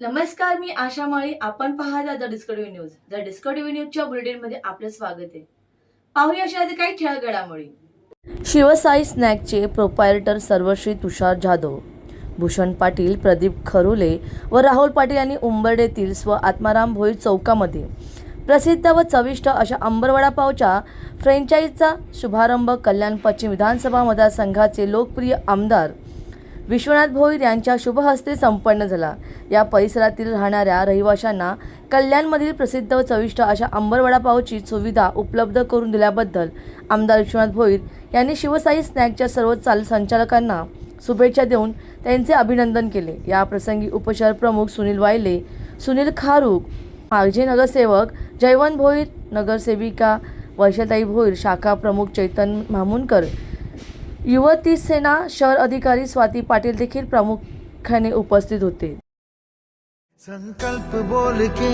नमस्कार मी आशा माळी. आपण पाहता the Discovery news. The Discovery न्यूजच्या बुलेटिनमध्ये आपलं स्वागत आहे. पाहूया अशा आधी काही ठळक घडामोडी शिवसाई स्नॅकचे प्रोपायरेटर सर्वश्री तुषार जाधव भूषण पाटील प्रदीप खरुले व राहुल पाटील यांनी उंबरडेतील स्व आत्माराम भोई चौकामध्ये प्रसिद्ध व चविष्ट अशा अंबरवडा पावच्या फ्रँचाईजचा शुभारंभ कल्याण पश्चिम विधानसभा मतदारसंघाचे लोकप्रिय आमदार विश्वनाथ भोईर यांच्या शुभहस्ते संपन्न झाला. या परिसरातील राहणाऱ्या रहिवाशांना कल्याणमधील प्रसिद्ध व चविष्ट अशा अंबरवडा पावची सुविधा उपलब्ध करून दिल्याबद्दल आमदार विश्वनाथ भोईर यांनी शिवसाई स्नॅकच्या सर्व चाल संचालकांना शुभेच्छा देऊन त्यांचे अभिनंदन केले. या प्रसंगी उपशहर प्रमुख सुनील वायले सुनील खारूक मागजे नगरसेवक जयवंत भोईर नगरसेविका वैशाताई भोईर शाखा प्रमुख चैतन मामुनकर युवती सेना शहर अधिकारी स्वाती पाटील देखील प्रामुख्याने उपस्थित होते. संकल्प बोल के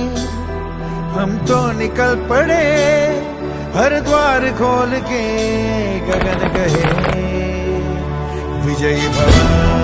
हम तो निकल पड़े हर द्वार खोल के गगन गहे। विजयी भवन।